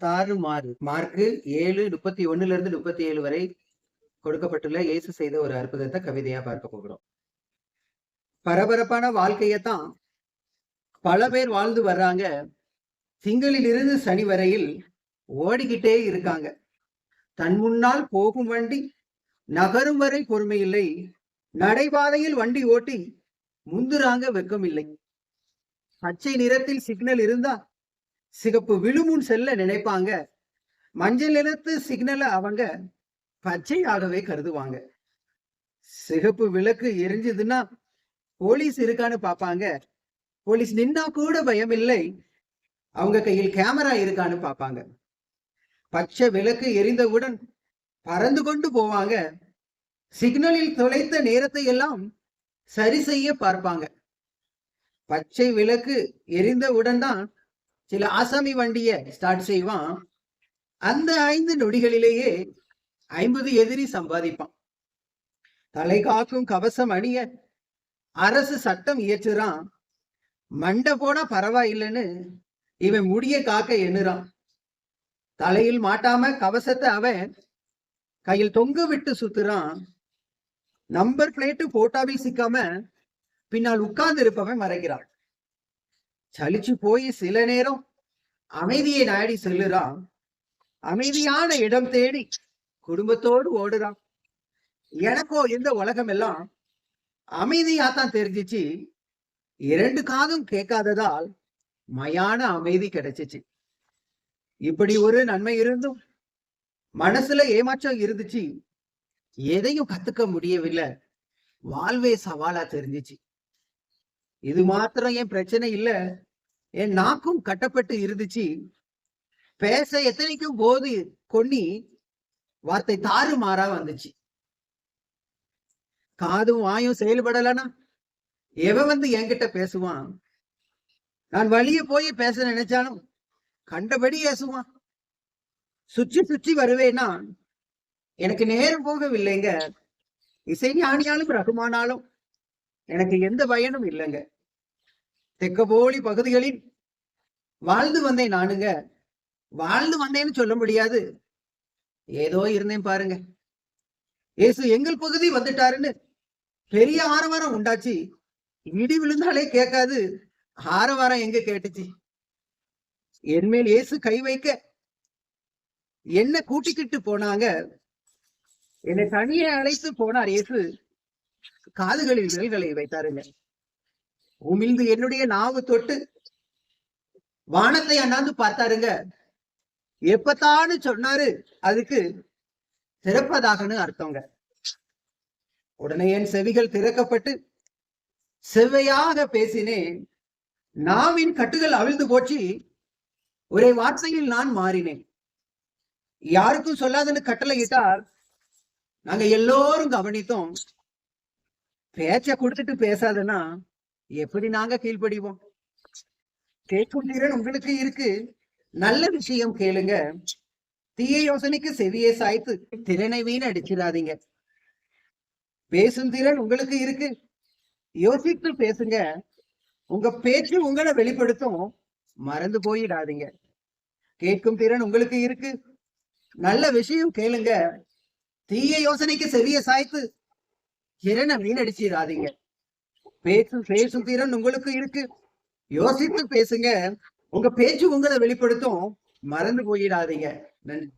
தாறுமாறு மார்க்கு ஏழு முப்பத்தி ஒண்ணுல இருந்து முப்பத்தி ஏழு வரை கொடுக்கப்பட்டுள்ள இயேசு செய்த ஒரு அற்புதத்தை கவிதையா பார்க்க போகிறோம். பரபரப்பான வாழ்க்கையத்தான் பல பேர் வாழ்ந்து வர்றாங்க. திங்களிலிருந்து சனி வரையில் ஓடிக்கிட்டே இருக்காங்க. தன் முன்னால் போகும் வண்டி நகரும் வரை பொறுமையில்லை நடைபாதையில் வண்டி ஓட்டி முந்துறாங்க வெக்கம் இல்லை. பச்சை நிறத்தில் சிக்னல் இருந்தா சிகப்பு விழுமுன் செல்ல நினைப்பாங்க. மஞ்சள் நிறத்து சிக்னலை அவங்க பச்சையாகவே கருதுவாங்க. சிகப்பு விளக்கு எரிஞ்சதுன்னா போலீஸ் இருக்கான்னு பார்ப்பாங்க. போலீஸ் நின்னா கூட பயம் இல்லை. அவங்க கையில் கேமரா இருக்கான்னு பார்ப்பாங்க. பச்சை விளக்கு எரிந்தவுடன் பறந்து கொண்டு போவாங்க. சிக்னலில் தொலைத்த நேரத்தை எல்லாம் சரி செய்ய பார்ப்பாங்க. பச்சை விளக்கு எரிந்தவுடன் தான் சில ஆசாமி வண்டிய ஸ்டார்ட் செய்வான். அந்த ஐந்து நொடிகளிலேயே ஐம்பது எதிரி சம்பாதிப்பான். தலை காக்கும் கவசம் அணிய அரசு சட்டம் இயற்றுறான். மண்டை போனா பரவாயில்லைன்னு இவன் முடிய காக்க எண்ணுறான். தலையில் மாட்டாம கவசத்தை அவன் கையில் தொங்க விட்டு சுத்துறான். நம்பர் பிளேட்டு போட்டாவில் சிக்காம பின்னால் உட்கார்ந்து இருப்பவன் மறைக்கிறான் சலிச்சு போய் சில நேரம் அமைதியை நாடி செல்லுறான். அமைதியான இடம் தேடி குடும்பத்தோடு ஓடுறான். எனக்கோ இந்த உலகம் எல்லாம் அமைதியா தான் தெரிஞ்சிச்சு. இரண்டு காதும் கேட்காததால் மயான அமைதி கிடைச்சிச்சு. இப்படி ஒரு நன்மை இருந்தும் மனசுல ஏமாற்றம் இருந்துச்சு. எதையும் கத்துக்க முடியவில்லை. வாழ்வே சவாலா தெரிஞ்சிச்சு. இது மாத்திரம் ஏன் பிரச்சனை இல்ல? என் நாக்கும் கட்டப்பட்டு இருந்துச்சு. பேச எத்தனைக்கும் போது கொன்னி வார்த்தை தாறு மாறா வந்துச்சு. காதும் வாயும் செயல்படலனா? எவன் வந்து என்கிட்ட பேசுவான்? நான் வழிய போய் பேச நினைச்சாலும் கண்டபடி ஏசுவான் சுற்றி சுற்றி வருவேனா? எனக்கு நேரம் போகவில்லைங்க. இசை ஞானியாலும் ரகுமானாலும் எனக்கு எந்த பயனும் இல்லைங்க. தெக்கபோலி பகுதிகளில் வாழ்ந்து வந்தேன் நானுங்க. வாழ்ந்து வந்தேன்னு சொல்ல முடியாது. ஏதோ இருந்தேன் பாருங்க. இயேசு எங்கள் பகுதி வந்துட்டாருன்னு பெரிய ஆரவாரம் உண்டாச்சு. இடி விழுந்தாலே கேட்காது. ஆரவாரம் எங்க கேட்டுச்சு? என்மேல் இயேசு கை வைக்க என்ன கூட்டிக்கிட்டு போனாங்க. என்னை தனியே அழைத்து போனார் இயேசு காதுகளில் விரல்களை வைத்தாருங்க. உமிழ்ந்து என்னுடைய நாவு தொட்டு வானத்தை அண்ணாந்து பார்த்தாருங்க. எப்பத்தான்னு சொன்னாரு அதுக்கு திறப்பதாகன்னு அர்த்தங்க. உடனே என் செவிகள் திறக்கப்பட்டு செவ்வையாக பேசினேன். நாவின் கட்டுகள் அவிழ்ந்து போச்சு. ஒரே வார்த்தையில் நான் மாறினேன். யாருக்கும் சொல்லாதுன்னு கட்டளை இட்டார் நாங்க எல்லோரும் கவனித்தோம். பேச்ச கொடுத்துட்டு பேசாதன்னா எப்படி நாங்க கீழ்ப்படிவோம்? கேட்கும் திறன் உங்களுக்கு இருக்கு. நல்ல விஷயம் கேளுங்க. தீய யோசனைக்கு செவியை சாய்த்து திறனை வீணடிச்சிடாதீங்க பேசும் திறன் உங்களுக்கு இருக்கு. யோசித்து பேசுங்க. உங்க பேச்சு உங்களை வெளிப்படுத்தும். மறந்து போயிடாதீங்க. கேட்கும் திறன் உங்களுக்கு இருக்கு. நல்ல விஷயம் கேளுங்க. தீய யோசனைக்கு செவிய சாய்த்து திறனை வீணடிச்சிடாதீங்க. பேசும் பேசும் திறன் உங்களுக்கு இருக்கு. யோசித்து பேசுங்க. உங்க பேச்சு உங்களை வெளிப்படுத்தும். மறந்து போயிடாதீங்க. நன்றி.